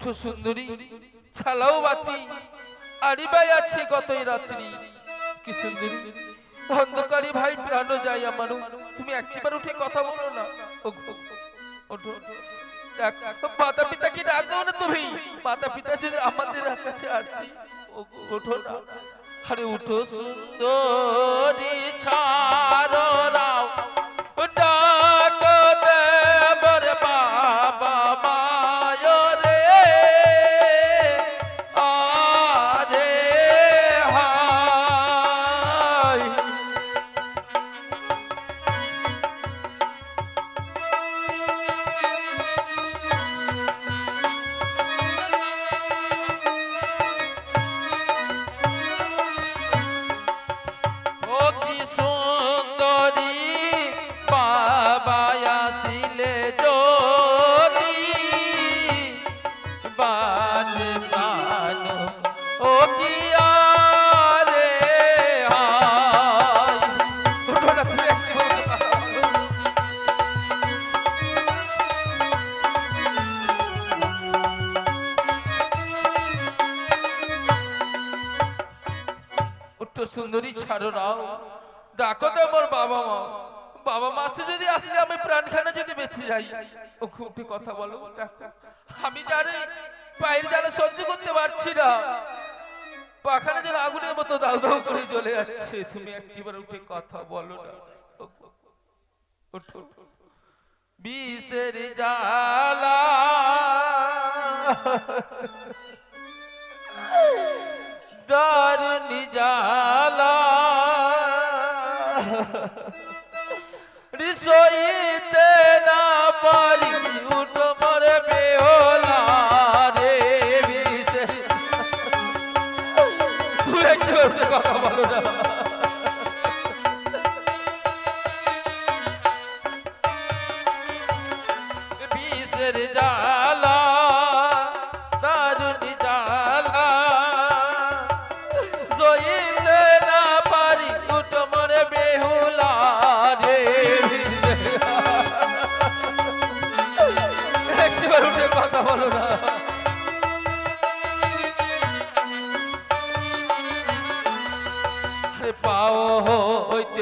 উঠো সুন্দরী ছালাও বাতি আরিবাই আছে কতই রাত্রি। কি সুন্দরী, অন্ধকারী ভাই প্রাণ যায় আমারও। তুমি একটিবার উঠে কথা বলো না। ওঠো মাতা পিতা কি ডাক দাও না তুমি? মাতা পিতা যদি আমাদের কাছে আসি ওঠো না। আরে উঠো সুন্দরী, ছাড়ো নাও প্রাণ না। উঠো সুন্দরী ছাড়ো নাও ডাকো তো আমার বাবা মা। বাবা মা সে যদি আসলে আমি প্রাণখানা যদি বেঁচে যাই। ও খুব কথা বলো, দেখো। আমি জানি পায়ের জ্বালা সহ্য করতে পারছি না। পাখানা যেন আগুনের মতো দাউ দাউ করে জ্বলে যাচ্ছে। তুমি একটিবার উঠে কথা বলো না। বিষের জ্বালা। দারুণ জ্বালা তুই একটু একটু কথা বলো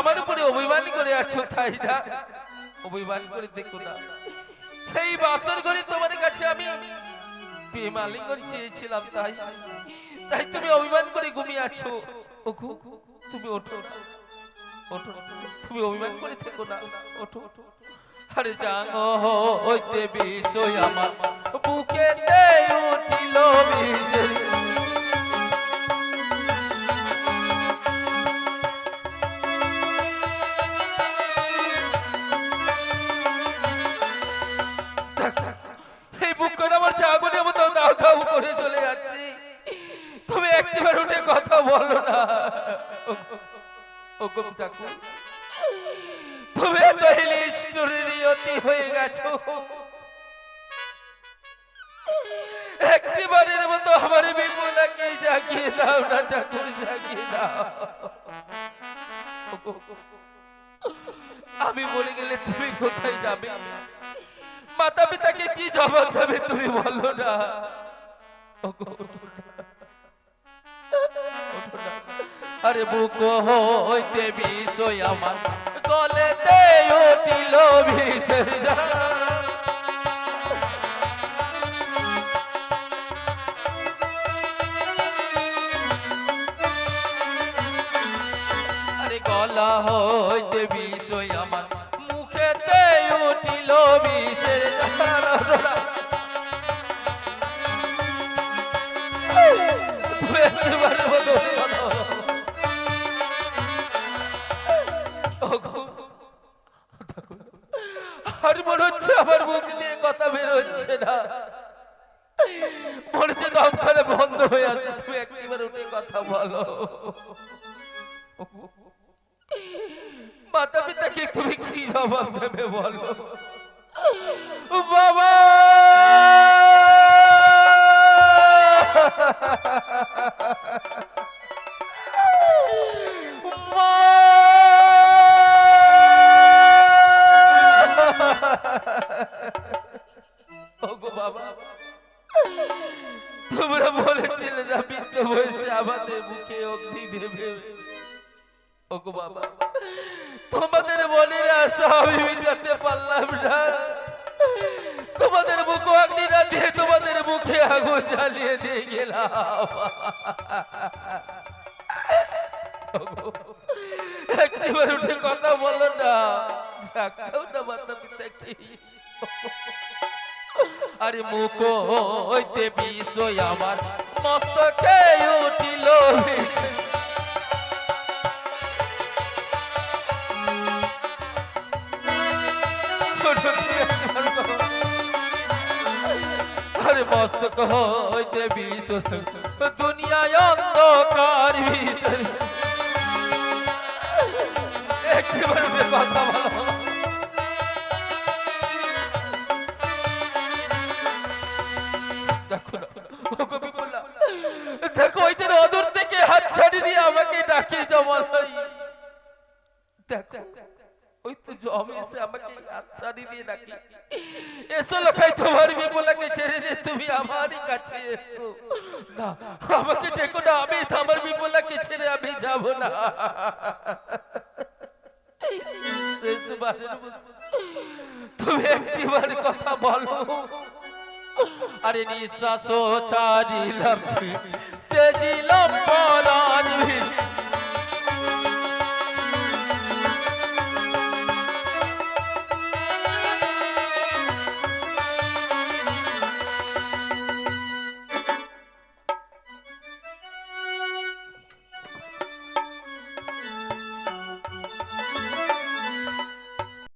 আমার উপরে অভিমান করে আছো তাই না অভিমান করে দেখো না। এই বাসর ঘরে তোমার কাছে আমি বেমালিঙ্গন চেয়েছিলাম, তাই। তাই তুমি অভিমান করে ঘুমিয়ে আছো। ওগো তুমি ওঠো ওঠো, তুমি অভিমান করে থেকো না। ওঠো আরে জানো হইতে বিষয় আমার বুকেতে উঠিল বিষের বলো না ও গো ঠাকুর, তুমি তো হিলিস্টোরিয়তি হয়ে গেছো। মতো আমার জাগিয়ে দাও না ঠাকুর, জাগিয়ে দাও। আমি বলে গেলে তুমি কোথায় যাবে? মাতা পিতাকে কি জবাব দেবে তুমি বলো না। আরে বুক হইতে বিষয় আমার। গলেতে উঠিল। আরে গলা হইতে বিষয় আমার। মুখেতে উঠিল বিষের আমার মুখ দিয়ে কথা বের হচ্ছে না। মনে হচ্ছে দম করে বন্ধ হয়ে আছে, তুমি একবার উঠে কথা বলো। মাতা পিতাকে তুমি কি জবাব দেবে বলো? বাবা! ওগো তোমাদের মনের আশা পারলাম না তোমাদের মুখ অগ্নি না দিয়ে তোমাদের মুখে আগুন জ্বালিয়ে দিয়ে গেলাম। উঠে কথা বলো না। দেখাও না মাতা পিতাকে আরে মুখ হইতে বিষয় আমার। মস্তকে উঠিল মস্তক হইতে বিশ্ব দুনিয়ায় অন্ধকার বিষয় একবার উঠে কথা তো এসে আমাকে ছাড়ি দিয়ে ডাকে এসো লোকাই তোমার বিপলাকে ছেড়ে দিয়ে তুমি আমারই কাছে এসো না আমাকে দেখো না আমি আমার বিপলাকে ছেড়ে আমি যাব না তুমি একটিবার কথা বলো আরে নিঃশ্বাস ছাড়িলাম তেজিলাম পরাণ ভিতরে